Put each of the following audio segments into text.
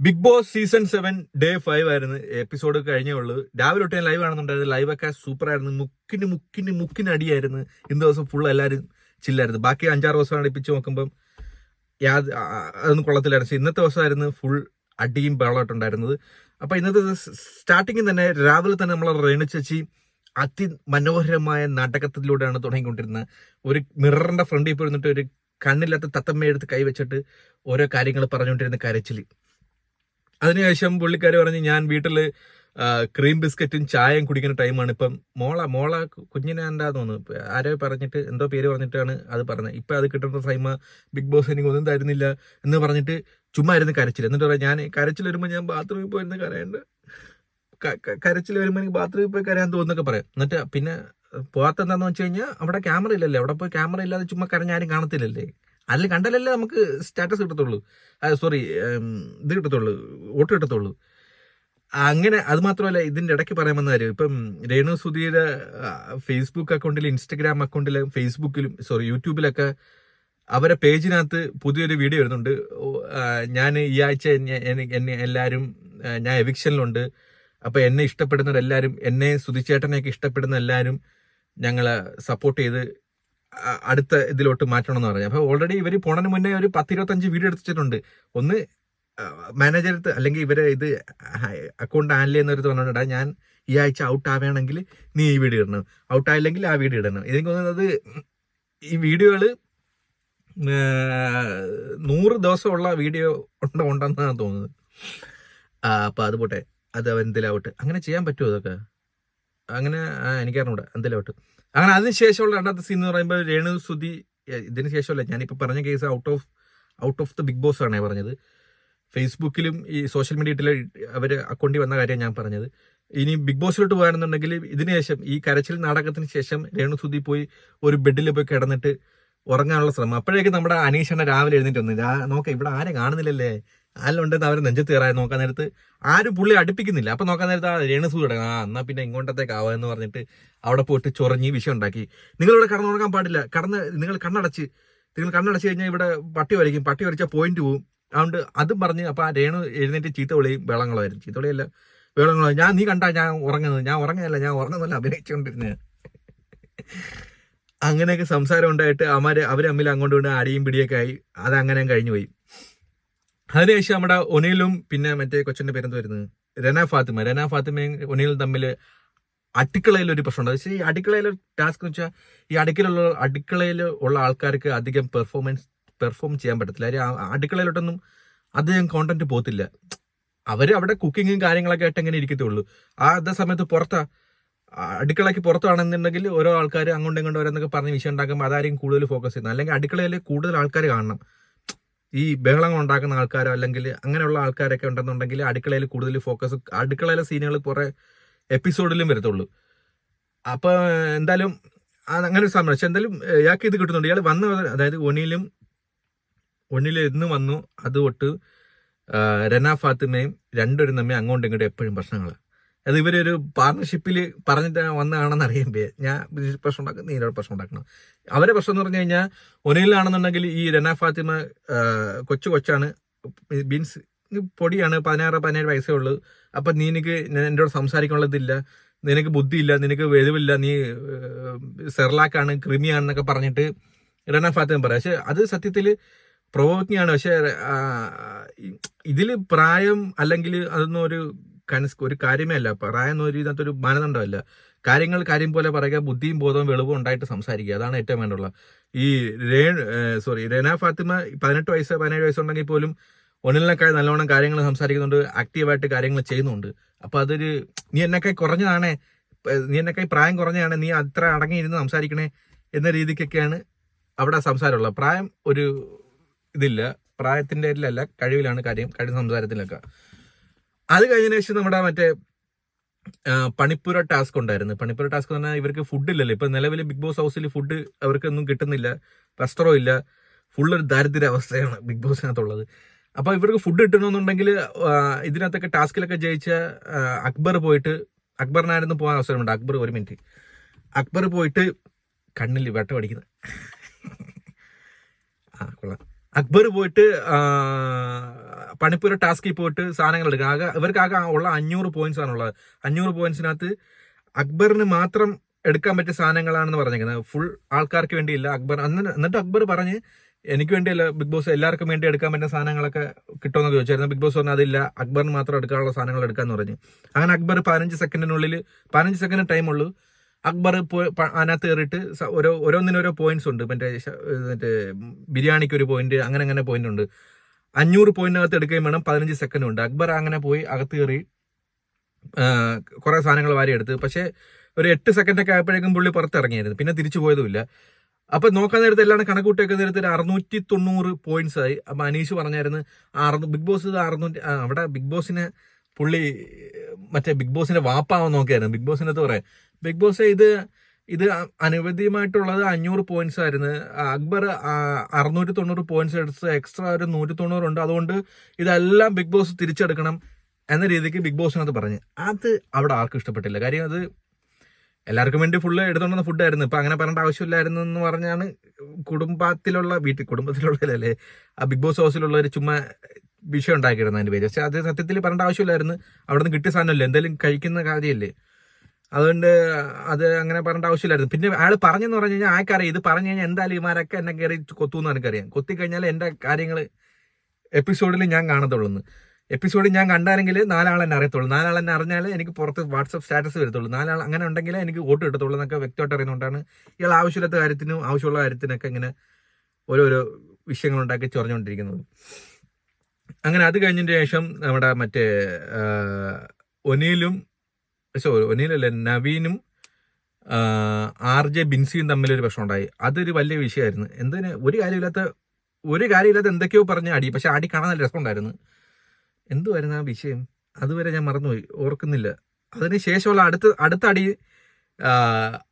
Big Boss season seven day five ആയിരുന്നു. Episode കഴിഞ്ഞേ ഉള്ളൂ. രാവിലെ തൊട്ട് ഞാൻ ലൈവ് ആണെന്നുണ്ടായിരുന്നു ലൈവൊക്കെ സൂപ്പർ ആയിരുന്നു. മുക്കിന് മുക്കിന് മുക്കിന് അടിയായിരുന്നു. ഇന്ന് ദിവസം ഫുൾ എല്ലാവരും ചില്ലായിരുന്നു. ബാക്കി അഞ്ചാറ് ദിവസം അടുപ്പിച്ച് നോക്കുമ്പം യാത് അതൊന്നും കൊള്ളത്തില്ലായിരുന്നു. പക്ഷേ ഇന്നത്തെ ദിവസമായിരുന്നു ഫുൾ അടിയും ബഹളമായിട്ടുണ്ടായിരുന്നത് അപ്പൊ ഇന്നത്തെ സ്റ്റാർട്ടിങ്ങിൽ തന്നെ രാവിലെ തന്നെ നമ്മളെ റേണു ചേച്ചി അതിമനോഹരമായ നാടകത്തിലൂടെയാണ് തുടങ്ങിക്കൊണ്ടിരുന്നത്. ഒരു മിററിന്റെ ഫ്രണ്ടിൽ പോയിരുന്നിട്ട് ഒരു കണ്ണില്ലാത്ത തത്തമ്മയെടുത്ത് കൈവച്ചിട്ട് ഓരോ കാര്യങ്ങൾ പറഞ്ഞുകൊണ്ടിരുന്ന കരച്ചിൽ. അതിനുശേഷം പുള്ളിക്കാർ പറഞ്ഞ് ഞാൻ വീട്ടിൽ ക്രീം ബിസ്ക്കറ്റും ചായയും കുടിക്കുന്ന ടൈമാണ് ഇപ്പം മോള മോള കുഞ്ഞിനെ എന്താ തോന്നുന്നു? ആരോ പറഞ്ഞിട്ട് എന്തോ പേര് പറഞ്ഞിട്ടാണ് അത് പറഞ്ഞത്. ഇപ്പം അത് കിട്ടുന്ന സൈമ ബിഗ് ബോസ് എനിക്ക് ഒന്നും തരുന്നില്ല എന്ന് പറഞ്ഞിട്ട് ചുമ്മാ ഇരുന്ന് കരച്ചിൽ എന്നിട്ട് പറയാം ഞാൻ കരച്ചിൽ വരുമ്പോൾ ഞാൻ ബാത്റൂമിൽ പോയിരുന്ന് കരയുണ്ട്. കരച്ചിൽ വരുമ്പോൾ എനിക്ക് ബാത്റൂമിൽ പോയി കരയാൻ തോന്നുന്നൊക്കെ പറയാം. എന്നിട്ട് പിന്നെ പോകാത്ത എന്താണെന്ന് വെച്ച് കഴിഞ്ഞാൽ അവിടെ ക്യാമറ ഇല്ലല്ലേ? അവിടെ പോയി ക്യാമറ ഇല്ലാതെ ചുമ്മാ കരഞ്ഞാരും കാണത്തില്ലല്ലേ? അതിൽ കണ്ടാലല്ലേ നമുക്ക് സ്റ്റാറ്റസ് കിട്ടത്തുള്ളൂ. സോറി ഇത് കിട്ടത്തുള്ളൂ വോട്ട് കിട്ടത്തുള്ളൂ. അങ്ങനെ അത് മാത്രമല്ല ഇതിന്റെ ഇടയ്ക്ക് പറയാൻ വന്ന കാര്യം. ഇപ്പം രേണു സുധീര ഫേസ്ബുക്ക് അക്കൗണ്ടിലും ഇൻസ്റ്റഗ്രാം അക്കൗണ്ടിലും ഫേസ്ബുക്കിലും സോറി യൂട്യൂബിലൊക്കെ അവരെ പേജിനകത്ത് പുതിയൊരു വീഡിയോ വരുന്നുണ്ട്. ഞാൻ ഈ ആഴ്ച എന്നെ- എല്ലാവരും ഞാൻ എവിക്ഷനിലുണ്ട്. അപ്പോൾ എന്നെ ഇഷ്ടപ്പെടുന്നവരെല്ലാവരും എന്നെ സുധിച്ചേട്ടനെയൊക്കെ ഇഷ്ടപ്പെടുന്ന എല്ലാവരും ഞങ്ങളെ സപ്പോർട്ട് ചെയ്ത് അടുത്ത ഇതിലോട്ട് മാറ്റണം എന്ന് പറഞ്ഞു. അപ്പോൾ ഓൾറെഡി ഇവർ പോണതിന് മുന്നേ ഒരു പത്തിരുപത്തഞ്ച് വീഡിയോ എടുത്തിട്ടുണ്ട്. ഒന്ന് മാനേജർ അല്ലെങ്കിൽ ഇവരെ ഇത് അക്കൗണ്ട് ഹാൻഡിൽ ചെയ്യുന്നവർ പറഞ്ഞിട്ടാ ഞാൻ ഈ ആഴ്ച ഔട്ട് ആവുകയാണെങ്കിൽ നീ ഈ വീഡിയോ ഇടണം. ഔട്ട് ആയില്ലെങ്കിൽ ആ വീഡിയോ ഇടണം. എനിക്ക് തോന്നുന്നത് ഈ വീഡിയോകൾ നൂറ് ദിവസമുള്ള വീഡിയോ ഉണ്ടോ ഉണ്ടെന്നാണ് തോന്നുന്നത്. അപ്പം അത് പോട്ടെ. അത് അവൻ എന്തിലാവട്ടെ അങ്ങനെ ചെയ്യാൻ പറ്റുമോ അതൊക്കെ അങ്ങനെ എനിക്കറിഞ്ഞൂടാ. എന്തിലാവട്ടെ? അങ്ങനെ അതിന് ശേഷമുള്ള രണ്ടാമത്തെ സീൻ എന്ന് പറയുമ്പോൾ രേണു സുധി ഇതിന് ശേഷമല്ല. ഞാനിപ്പോൾ പറഞ്ഞ case out of out of the Big Boss ആണ് പറഞ്ഞത്. ഫേസ്ബുക്കിലും ഈ സോഷ്യൽ മീഡിയയിൽ അവർ അക്കൗണ്ടിൽ വന്ന കാര്യം ഞാൻ പറഞ്ഞത്. ഇനി ബിഗ് ബോസിലോട്ട് പോകാനെന്നുണ്ടെങ്കിൽ ഇതിനുശേഷം ഈ കരച്ചിൽ നാടകത്തിന് ശേഷം രേണു സുധി പോയി ഒരു ബെഡിൽ പോയി കിടന്നിട്ട് ഉറങ്ങാനുള്ള ശ്രമം. അപ്പോഴേക്കും നമ്മുടെ അനീഷണ്ണ രാവിലെ എഴുന്നേറ്റ് വന്നു നോക്കാം ഇവിടെ ആരെ കാണുന്നില്ലല്ലേ? ആരെയുണ്ടെന്ന് അവർ നെഞ്ചത്ത് കയറാൻ നോക്കാൻ നേരത്ത് ആരും പുള്ളി അടുപ്പിക്കുന്നില്ല. അപ്പൊ നോക്കാൻ നേരത്ത് ആ രേണു സുധി കിടക്കണം ആ എന്നാ പിന്നെ ഇങ്ങോട്ടത്തേക്ക് എന്ന് പറഞ്ഞിട്ട് അവിടെ പോയിട്ട് ചൊറഞ്ഞ് വിഷയം ഉണ്ടാക്കി. നിങ്ങളിവിടെ കടന്നു തുടങ്ങാൻ പാടില്ല. കടന്ന് നിങ്ങൾ കണ്ണടച്ച് നിങ്ങൾ കണ്ണടച്ച് കഴിഞ്ഞാൽ ഇവിടെ പട്ടി വരയ്ക്കും പട്ടി വരച്ചാൽ പോയിന്റ് പോവും. അതുകൊണ്ട് അതും പറഞ്ഞ് അപ്പൊ ആ രേണു എഴുന്നേറ്റ് ചീത്ത വിളിയും വേളങ്ങളായിരുന്നു ചീത്ത വിളിയല്ല വേളങ്ങളോ ഞാൻ നീ കണ്ടാ ഞാൻ ഉറങ്ങുന്നത്. ഞാൻ ഉറങ്ങുന്നല്ല ഞാൻ ഉറങ്ങുന്നല്ല അഭിനയിച്ചുകൊണ്ടിരുന്നത് അങ്ങനെയൊക്കെ സംസാരം ഉണ്ടായിട്ട് അവർ അവർ തമ്മിൽ അങ്ങോട്ടും ഇങ്ങോട്ടും അടിയും പിടിയൊക്കെ ആയി. അത് അങ്ങനെ കഴിഞ്ഞു പോയി അതിനുശേഷം നമ്മുടെ ഒനിലും പിന്നെ മറ്റേ കൊച്ചിന്റെ പേരെന്ത് വരുന്നത്? രന ഫാത്തിമ. രന ഫാത്തിമയും ഒനിലും തമ്മിൽ അടുക്കളയിൽ ഒരു പ്രശ്നമുണ്ട്. പക്ഷേ ഈ അടുക്കളയിലെ ടാസ്ക് എന്ന് വെച്ചാൽ ഈ അടുക്കളയിലുള്ള അടുക്കളയിൽ ഉള്ള ആൾക്കാർക്ക് അധികം പെർഫോമൻസ് പെർഫോം ചെയ്യാൻ പറ്റത്തില്ല. കാര്യം അടുക്കളയിലോട്ടൊന്നും അധികം കോണ്ടന്റ് പോകത്തില്ല. അവർ അവിടെ കുക്കിങ്ങും കാര്യങ്ങളൊക്കെ ആയിട്ട് എങ്ങനെ ഇരിക്കത്തുള്ളൂ. ആ അതേ സമയത്ത് പുറത്താ അടുക്കളയ്ക്ക് പുറത്താണെന്നുണ്ടെങ്കിൽ ഓരോ ആൾക്കാർ അങ്ങോട്ടും ഇങ്ങോട്ടും ഓരോന്നൊക്കെ പറഞ്ഞ് വിഷയം ഉണ്ടാക്കുമ്പോൾ അതായിരിക്കും കൂടുതൽ ഫോക്കസ് ചെയ്യുന്നത്. അല്ലെങ്കിൽ അടുക്കളയിൽ കൂടുതൽ ആൾക്കാർ കാണണം. ഈ ബഹളങ്ങൾ ഉണ്ടാക്കുന്ന ആൾക്കാരോ അല്ലെങ്കിൽ അങ്ങനെയുള്ള ആൾക്കാരൊക്കെ ഉണ്ടെന്നുണ്ടെങ്കിൽ അടുക്കളയിൽ കൂടുതൽ ഫോക്കസ് അടുക്കളയിലെ സീനുകൾ കുറെ എപ്പിസോഡിലും വരത്തുള്ളൂ. അപ്പോൾ എന്തായാലും അങ്ങനെ ഒരു സമയം. പക്ഷെ എന്തായാലും ഇയാൾക്ക് ഇത് കിട്ടുന്നുണ്ട്. ഇയാൾ വന്ന് അതായത് ഒണിയിലും ഒണിയിൽ ഇന്ന് വന്നു. അത് തൊട്ട് രന ഫാത്തിമയും രണ്ടൊരു തമ്മിൽ അങ്ങോട്ടും ഇങ്ങോട്ടും എപ്പോഴും പ്രശ്നങ്ങളാണ് അത് ഇവരൊരു പാർട്ണർഷിപ്പിൽ പറഞ്ഞിട്ട് വന്നതാണെന്ന് അറിയുമ്പോൾ ഞാൻ പ്രശ്നം ഉണ്ടാക്കും നീനോട് പ്രശ്നം ഉണ്ടാക്കണം. അവരെ പ്രശ്നം എന്ന് പറഞ്ഞു കഴിഞ്ഞാൽ ഒനയിലാണെന്നുണ്ടെങ്കിൽ ഈ രന ഫാത്തിമ കൊച്ചു കൊച്ചാണ് ബീൻസ് പൊടിയാണ് പതിനാറ് പതിനേഴ് വയസ്സേ ഉള്ളൂ. അപ്പം നീ എനിക്ക് എന്നോട് സംസാരിക്കാനുള്ളതില്ല നിനക്ക് ബുദ്ധിയില്ല നിനക്ക് വെളിവില്ല നീ സെർലാക്കാണ് ക്രിമിയാണെന്നൊക്കെ പറഞ്ഞിട്ട് റന ഫാത്തിമ പറയാം. പക്ഷെ അത് സത്യത്തിൽ പ്രൊവോക്കിംഗ് ആണ്. പക്ഷെ ഇതിൽ പ്രായം അല്ലെങ്കിൽ അതൊന്നും ഒരു കനസ് ഒരു കാര്യമേ അല്ല പറയാൻ ഒരു ഇതിനകത്ത് ഒരു മാനദണ്ഡമല്ല. കാര്യങ്ങൾ കാര്യം പോലെ പറയുക ബുദ്ധിയും ബോധവും വെളിവും ഉണ്ടായിട്ട് സംസാരിക്കുക. അതാണ് ഏറ്റവും വേണ്ടുള്ള. ഈ രേ സോറി രേന ഫാത്തിമ പതിനെട്ട് വയസ്സ് പതിനേഴ് വയസ്സുണ്ടെങ്കിൽ പോലും ഒന്നിനേക്കാൾ നല്ലോണം കാര്യങ്ങൾ സംസാരിക്കുന്നുണ്ട് ആക്റ്റീവായിട്ട് കാര്യങ്ങൾ ചെയ്യുന്നുണ്ട്. അപ്പൊ അതൊരു നീ എന്നെക്കായി കുറഞ്ഞതാണേ നീ എന്നെക്കായി പ്രായം കുറഞ്ഞതാണ് നീ അത്ര അടങ്ങിയിരുന്ന് സംസാരിക്കണേ എന്ന രീതിക്കൊക്കെയാണ് അവിടെ സംസാരമുള്ളത്. പ്രായം ഒരു ഇതില്ല. പ്രായത്തിന്റെ ഇതിലല്ല കഴിവിലാണ് കാര്യം കഴിവ് സംസാരത്തിലൊക്കെ. അത് കഴിഞ്ഞതിന് ശേഷം നമ്മുടെ മറ്റേ പണിപ്പുര ടാസ്ക് ഉണ്ടായിരുന്നു. പണിപ്പുര ടാസ്ക് എന്ന് പറഞ്ഞാൽ ഇവർക്ക് ഫുഡ് ഇല്ലല്ലോ. ഇപ്പൊ നിലവിൽ ബിഗ് ബോസ് ഹൗസിൽ ഫുഡ് അവർക്കൊന്നും കിട്ടുന്നില്ല. വസ്ത്രവും ഇല്ല. ഫുൾ ഒരു ദാരിദ്ര്യ അവസ്ഥയാണ് ബിഗ് ബോസിനകത്തുള്ളത് അപ്പൊ ഇവർക്ക് ഫുഡ് കിട്ടണമെന്നുണ്ടെങ്കിൽ ഇതിനകത്തൊക്കെ ടാസ്കിലൊക്കെ ജയിച്ച അക്ബർ പോയിട്ട് അക്ബറിനായിരുന്നു പോകാൻ അവസരമുണ്ട്. അക്ബർ ഒരു മിനിറ്റ് അക്ബർ പോയിട്ട് കണ്ണിൽ വെട്ടം അടിക്കുന്നത് ആ കൊള്ളാം. അക്ബർ പോയിട്ട് പണിപ്പൂര ടാസ്കിൽ പോയിട്ട് സാധനങ്ങൾ എടുക്കുക. ആകെ ഇവർക്ക് ആകെ ഉള്ള അഞ്ഞൂറ് പോയിന്റ്സ് ആണുള്ളത് അഞ്ഞൂറ് പോയിന്റ്സിനകത്ത് അക്ബറിന് മാത്രം എടുക്കാൻ പറ്റിയ സാധനങ്ങളാണെന്ന് പറഞ്ഞിരിക്കുന്നത്. ഫുൾ ആൾക്കാർക്ക് വേണ്ടിയില്ല. അക്ബർ അന്ന് എന്നിട്ട് അക്ബർ പറഞ്ഞ് എനിക്ക് വേണ്ടിയല്ല ബിഗ് ബോസ് എല്ലാവർക്കും വേണ്ടി എടുക്കാൻ പറ്റുന്ന സാധനങ്ങളൊക്കെ കിട്ടുമെന്ന് ചോദിച്ചായിരുന്നു. ബിഗ് ബോസ് പറഞ്ഞു അതില്ല. അക്ബറിന് മാത്രം എടുക്കാനുള്ള സാധനങ്ങൾ എടുക്കാന്ന് പറഞ്ഞു. അങ്ങനെ അക്ബർ പതിനഞ്ച് സെക്കൻഡിനുള്ളിൽ പതിനഞ്ച് സെക്കൻഡ് ടൈം ഉള്ളൂ. അക്ബർ അതിനകത്ത് കയറിയിട്ട് ഓരോ ഓരോന്നിനോരോ ഓരോ പോയിന്റ്സ് ഉണ്ട്. മറ്റേ മറ്റേ ബിരിയാണിക്ക് ഒരു പോയിന്റ് അങ്ങനെ അങ്ങനെ പോയിന്റ് ഉണ്ട്. അഞ്ഞൂറ് പോയിന്റിനകത്ത് എടുക്കുകയും വേണം പതിനഞ്ച് സെക്കൻഡ് ഉണ്ട്. അക്ബർ അങ്ങനെ പോയി അകത്ത് കയറി കുറെ സാധനങ്ങൾ വാരിയെടുത്ത് പക്ഷേ ഒരു എട്ട് സെക്കൻഡൊക്കെ ആയപ്പോഴേക്കും പുള്ളി പുറത്തിറങ്ങിയായിരുന്നു. പിന്നെ തിരിച്ചു പോയതുമില്ല. അപ്പൊ നോക്കാൻ നേരത്തെ എല്ലാം കണക്കൂട്ടിയൊക്കെ നേരത്തെ ഒരു അറുന്നൂറ്റി തൊണ്ണൂറ് പോയിന്റ്സ് ആയി. അപ്പൊ അനീഷ് പറഞ്ഞായിരുന്നു അറുന്നൂ ബിഗ് ബോസ് ഇത് അറുന്നൂറ്റി അവിടെ ബിഗ് ബോസിനെ പുള്ളി മറ്റേ ബിഗ് ബോസിന്റെ വാപ്പാവാൻ നോക്കിയായിരുന്നു. ബിഗ് ബോസിന്റെ അടുത്ത് പറയാം? ബിഗ് ബോസ് ഇത് ഇത് അനുവദിയമായിട്ടുള്ളത് അഞ്ഞൂറ് പോയിന്റ്സ് ആയിരുന്നു. അക്ബർ അറുന്നൂറ്റി തൊണ്ണൂറ് പോയിന്റ്സ് എടുത്ത് എക്സ്ട്രാ ഒരു നൂറ്റി തൊണ്ണൂറുണ്ട് അതുകൊണ്ട് ഇതെല്ലാം ബിഗ് ബോസ് തിരിച്ചെടുക്കണം എന്ന രീതിക്ക് ബിഗ് ബോസിനകത്ത് പറഞ്ഞു. അത് അവിടെ ആർക്കും ഇഷ്ടപ്പെട്ടില്ല. കാര്യം അത് എല്ലാവർക്കും വേണ്ടി ഫുള്ള് എടുത്തോണ്ടുന്ന ഫുഡായിരുന്നു ഇപ്പൊ അങ്ങനെ പറയേണ്ട ആവശ്യമില്ലായിരുന്നു എന്ന് പറഞ്ഞാണ് കുടുംബത്തിലുള്ള വീട്ടിൽ കുടുംബത്തിലുള്ളതല്ലേ ആ ബിഗ് ബോസ് ഹൗസിലുള്ളവർ ചുമ്മാ വിഷയം ഉണ്ടാക്കിയിരുന്നു അതിന്റെ പേര്. പക്ഷെ അത് സത്യത്തിൽ പറയേണ്ട ആവശ്യമില്ലായിരുന്നു. അവിടെ നിന്ന് കിട്ടിയ സാധനമല്ലേ? എന്തെങ്കിലും കഴിക്കുന്ന കാര്യമല്ലേ? അതുകൊണ്ട് അത് അങ്ങനെ പറയേണ്ട ആവശ്യമില്ലായിരുന്നു. പിന്നെ അയാൾ പറഞ്ഞെന്ന് പറഞ്ഞു കഴിഞ്ഞാൽ ആൾക്കറിയാം ഇത് പറഞ്ഞു കഴിഞ്ഞാൽ എന്തായാലും ഇമാരൊക്കെ എന്നെ കയറി കൊത്തുമെന്ന് എനിക്കറിയാം. കൊത്തി കഴിഞ്ഞാൽ എന്റെ കാര്യങ്ങൾ എപ്പിസോഡിൽ ഞാൻ കാണത്തുള്ളൂ എപ്പിസോഡിൽ ഞാൻ കണ്ടാലെങ്കിൽ നാലാളെന്നെ അറിയത്തുള്ളൂ. നാലാൾ നാലാളെന്നെ അറിഞ്ഞാൽ എനിക്ക് പുറത്ത് വാട്സപ്പ് സ്റ്റാറ്റസ് വരത്തുള്ളൂ. നാലാൾ അങ്ങനെ ഉണ്ടെങ്കിലേ എനിക്ക് വോട്ട് കിട്ടത്തുള്ളൂ എന്നൊക്കെ വ്യക്തമായിട്ട് അറിയുന്നതുകൊണ്ടാണ് ഇയാൾ ആവശ്യമില്ലാത്ത കാര്യത്തിനും ആവശ്യമുള്ള കാര്യത്തിനൊക്കെ ഇങ്ങനെ ഓരോരോ വിഷയങ്ങളുണ്ടാക്കി ചൊറഞ്ഞുകൊണ്ടിരിക്കുന്നത്. അങ്ങനെ അത് കഴിഞ്ഞതിന് ശേഷം നമ്മുടെ മറ്റേ ഒനീലും സോറി ഒനീലല്ല നവീനും ആർ ജെ ബിൻസിയും തമ്മിലൊരു പ്രശ്നം ഉണ്ടായി അതൊരു വലിയ വിഷയമായിരുന്നു. എന്തിന്? ഒരു കാര്യമില്ലാത്ത ഒരു കാര്യമില്ലാത്ത എന്തൊക്കെയോ പറഞ്ഞ അടി പക്ഷെ അടി കാണാൻ നല്ല രസമുണ്ടായിരുന്നു. എന്തുമായിരുന്നു ആ വിഷയം? അതുവരെ ഞാൻ മറന്നുപോയി. ഓർക്കുന്നില്ല. അതിന് ശേഷമുള്ള അടുത്ത അടുത്ത അടി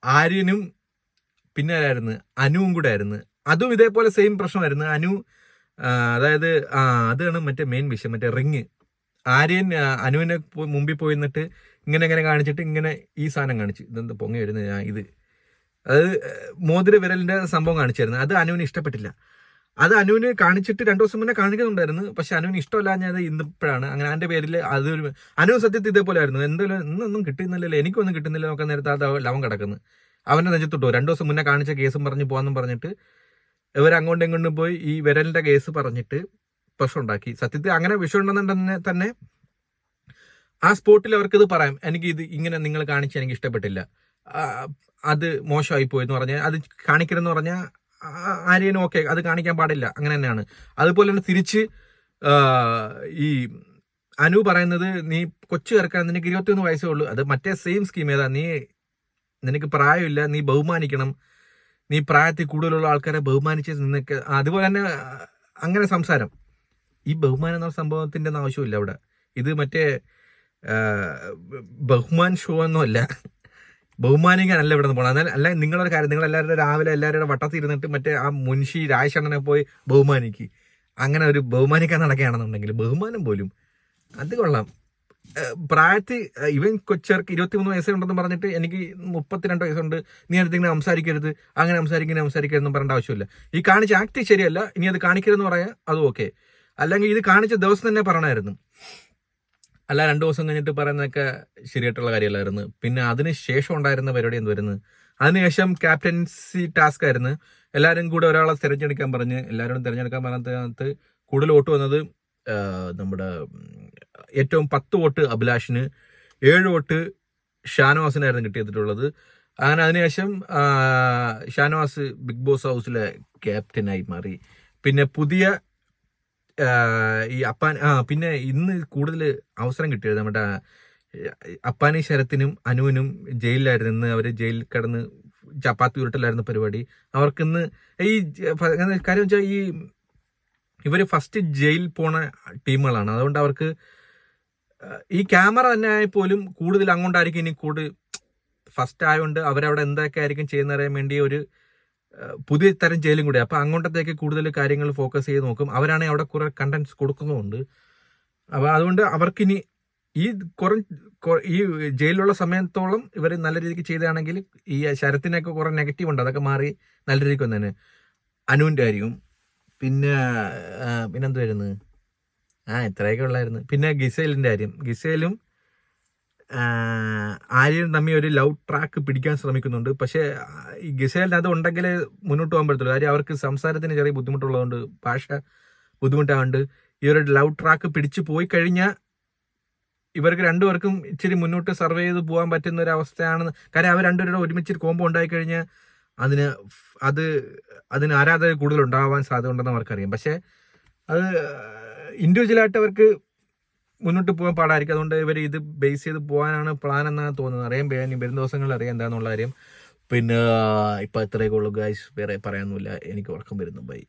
ആര്യനും പിന്നെ ആരായിരുന്നു? അനുവും കൂടെ ആയിരുന്നു. അതും ഇതേപോലെ സെയിം പ്രശ്നമായിരുന്നു. അനു അതായത് ആ അതാണ് മറ്റേ മെയിൻ വിഷയം. മറ്റേ റിങ് ആര്യൻ അനുവിനെ മുമ്പിൽ പോയി നിന്നിട്ട് ഇങ്ങനെ ഇങ്ങനെ കാണിച്ചിട്ട് ഇങ്ങനെ ഈ സാധനം കാണിച്ചു. ഇതെന്ത് പൊങ്ങി വരുന്നത് ഇത്. അതായത് മോതിര വിരലിന്റെ സംഭവം കാണിച്ചായിരുന്നു. അത് അനുവിന് ഇഷ്ടപ്പെട്ടില്ല. അത് അനുവിന് കാണിച്ചിട്ട് രണ്ടു ദിവസം മുന്നേ കാണിക്കുന്നുണ്ടായിരുന്നു. പക്ഷെ അനുവിന് ഇഷ്ടമല്ലാഞ്ഞത് ഇന്നിപ്പോഴാണ്. അങ്ങനെ അതിന്റെ പേരിൽ അതൊരു അനു സത്യത്തിൽ ഇതേപോലെ ആയിരുന്നു എന്തെങ്കിലും ഇന്നൊന്നും കിട്ടുന്നില്ലല്ലോ. എനിക്കൊന്നും കിട്ടുന്നില്ല നോക്കാൻ നേരത്തെ അത് ലവൻ കിടക്കുന്നു. അവന്റെ നെഞ്ചത്തിട്ടോ. രണ്ടു ദിവസം മുന്നേ കാണിച്ച കേസും പറഞ്ഞ് പോകാമെന്നും പറഞ്ഞിട്ട് ഇവർ അങ്ങോട്ടും ഇങ്ങോട്ടും പോയി ഈ വിരലിന്റെ കേസ് പറഞ്ഞിട്ട് പ്രശ്നം ഉണ്ടാക്കി സത്യത്തിൽ അങ്ങനെ വിഷയം ഉണ്ടെന്നുണ്ടെന്ന് തന്നെ ആ സ്പോട്ടിൽ ഇത് പറയാം. എനിക്ക് ഇത് ഇങ്ങനെ നിങ്ങൾ കാണിച്ച് എനിക്ക് ഇഷ്ടപ്പെട്ടില്ല. അത് മോശമായി പോയി എന്ന് പറഞ്ഞാൽ അത് കാണിക്കരുതെന്ന് പറഞ്ഞാൽ ആരെയും ഓക്കെ അത് കാണിക്കാൻ പാടില്ല. അങ്ങനെ തന്നെയാണ്. അതുപോലെ തന്നെ തിരിച്ച് ഈ അനു പറയുന്നത് നീ കൊച്ചു ചേർക്കാൻ നിനക്ക് ഇരുപത്തിയൊന്ന് വയസ്സേ ഉള്ളൂ. അത് മറ്റേ സെയിം സ്കീം ഏതാ? നീ നിനക്ക് പ്രായമില്ല നീ ബഹുമാനിക്കണം. നീ പ്രായത്തിൽ കൂടുതലുള്ള ആൾക്കാരെ ബഹുമാനിച്ച് നിനക്ക് അതുപോലെ തന്നെ അങ്ങനെ സംസാരം. ഈ ബഹുമാനം എന്ന സംഭവത്തിന്റെ ഒന്നും ആവശ്യമില്ല അവിടെ. ഇത് മറ്റേ ബഹുമാൻ ഷോ ഒന്നുമല്ല ബഹുമാനിക്കാനല്ല ഇവിടെ നിന്ന് പോകണം അല്ല നിങ്ങളൊരു കാര്യം നിങ്ങൾ എല്ലാവരുടെ രാവിലെ എല്ലാവരുടെ വട്ടത്തിൽ ഇരുന്നിട്ട് മറ്റേ ആ മുൻഷി രാജശണ്ണനെ പോയി ബഹുമാനിക്ക്. അങ്ങനെ ഒരു ബഹുമാനിക്കാൻ നടക്കുകയാണെന്നുണ്ടെങ്കിൽ ബഹുമാനം പോലും. അത് കൊള്ളാം. പ്രായത്തിൽ ഇവൻ കൊച്ചേർക്ക് ഇരുപത്തിമൂന്ന് വയസ്സുണ്ടെന്ന് പറഞ്ഞിട്ട് എനിക്ക് മുപ്പത്തിരണ്ട് വയസ്സുണ്ട്. നീ ഇങ്ങനെ സംസാരിക്കരുത്. അങ്ങനെ സംസാരിക്കുന്ന സംസാരിക്കരുതെന്ന് പറയേണ്ട ആവശ്യമില്ല. ഈ കാണിച്ച ആക്ട് ശരിയല്ല. ഇനി അത് കാണിക്കരുതെന്ന് പറയാൻ അത് ഓക്കെ അല്ലെങ്കിൽ ഇത് കാണിച്ച ദിവസം തന്നെ പറയണമായിരുന്നു. അല്ല രണ്ടു ദിവസം കഴിഞ്ഞിട്ട് പറയുന്നതൊക്കെ ശരിയായിട്ടുള്ള കാര്യമല്ലായിരുന്നു. പിന്നെ അതിന് ശേഷം ഉണ്ടായിരുന്ന പരിപാടി എന്ത് വരുന്നത് അതിനുശേഷം ക്യാപ്റ്റൻസി ടാസ്ക് ആയിരുന്നു. എല്ലാവരും കൂടെ ഒരാളെ തിരഞ്ഞെടുക്കാൻ പറഞ്ഞ് എല്ലാവരോടും തിരഞ്ഞെടുക്കാൻ പറഞ്ഞതിനകത്ത് കൂടുതൽ വോട്ട് വന്നത് നമ്മുടെ ഏറ്റവും പത്ത് വോട്ട് അഭിലാഷിന് ഏഴ് വോട്ട് ഷാനവാസിനായിരുന്നു കിട്ടിയിട്ടുള്ളത്. അങ്ങനെ അതിനുശേഷം ഷാനവാസ് ബിഗ് ബോസ് ഹൗസിലെ ക്യാപ്റ്റനായി മാറി. പിന്നെ പുതിയ ഈ അപ്പാൻ ആ പിന്നെ ഇന്ന് കൂടുതൽ അവസരം കിട്ടിയത് നമ്മുടെ അപ്പാനി ശരത്തിനും അനുവിനും ജയിലിലായിരുന്നു. ഇന്ന് അവർ ജയിലിൽ കിടന്ന് ചപ്പാത്തി ഉരുട്ടലായിരുന്നു പരിപാടി. അവർക്കിന്ന് ഈ കാര്യം വെച്ചാൽ ഈ ഇവർ ഫസ്റ്റ് ജയിൽ പോണ ടീമുകളാണ്. അതുകൊണ്ട് അവർക്ക് ഈ ക്യാമറ തന്നെ ആയപ്പോലും പോലും കൂടുതൽ അങ്ങോട്ടായിരിക്കും ഇനി കൂടുതൽ ഫസ്റ്റ് ആയതുകൊണ്ട് അവരവിടെ എന്തൊക്കെ ആയിരിക്കും ചെയ്യുന്നറിയാൻ വേണ്ടി ഒരു പുതിയ തരം ജയിലും കൂടി. അപ്പോൾ അങ്ങോട്ടത്തേക്ക് കൂടുതൽ കാര്യങ്ങൾ ഫോക്കസ് ചെയ്ത് നോക്കും. അവരാണെങ്കിൽ അവിടെ കുറെ കണ്ടന്റ്സ് കൊടുക്കുന്നുമുണ്ട്. അപ്പോൾ അതുകൊണ്ട് അവർക്കിനി ഈ കുറ ഈ ജയിലിലുള്ള സമയത്തോളം ഇവർ നല്ല രീതിക്ക് ചെയ്താണെങ്കിൽ ഈ ശരത്തിനൊക്കെ കുറെ നെഗറ്റീവ് ഉണ്ട്. അതൊക്കെ മാറി നല്ല രീതിക്ക് വന്നേനെ. അനുവിന്റെ ആയിരിക്കും പിന്നെ പിന്നെന്ത് പിന്നെന്തുവായിരുന്നു ആ ഇത്രയൊക്കെ ഉള്ളായിരുന്നു. പിന്നെ ഗിസേലിന്റെ കാര്യം. ഗിസേലും ആര്യനും തമ്മിൽ ഒരു ലവ് ട്രാക്ക് പിടിക്കാൻ ശ്രമിക്കുന്നുണ്ട്. പക്ഷേ ഈ ഗിസേലിന് അത് ഉണ്ടെങ്കിലേ മുന്നോട്ട് പോകാൻ പറ്റത്തുള്ളൂ. കാര്യം അവർക്ക് സംസാരത്തിന് ചെറിയ ബുദ്ധിമുട്ടുള്ളതുകൊണ്ട് ഭാഷ ബുദ്ധിമുട്ടാകൊണ്ട് ഈ ഒരു ലവ് ട്രാക്ക് പിടിച്ചു പോയി കഴിഞ്ഞാൽ ഇവർക്ക് രണ്ടുപേർക്കും ഇച്ചിരി മുന്നോട്ട് സർവേ ചെയ്ത് പോകാൻ പറ്റുന്ന ഒരു അവസ്ഥയാണ് കാര്യം അവർ രണ്ടുപേരുടെ ഒരുമിച്ച് ഉണ്ടായി കഴിഞ്ഞാൽ അതിന് അത് അതിന് ആരാധകർ കൂടുതൽ ഉണ്ടാവാൻ സാധ്യത ഉണ്ടെന്ന് അവർക്കറിയാം. പക്ഷേ അത് ഇൻഡിവിജ്വലായിട്ട് അവർക്ക് മുന്നോട്ട് പോകാൻ പാടായിരിക്കും. അതുകൊണ്ട് ഇവർ ഇത് ബേസ് ചെയ്ത് പോകാനാണ് പ്ലാൻ എന്നാണ് തോന്നുന്നത്. അറിയാൻ വരുന്ന ദിവസങ്ങളിൽ അറിയാം എന്താണെന്നുള്ള കാര്യം. പിന്നെ ഇപ്പം ഇത്രയൊക്കെ ഉള്ളൂ ഗൈസ് വേറെ പറയാനൊന്നുമില്ല. എനിക്ക് ഉറക്കം വരുന്നു. ബൈ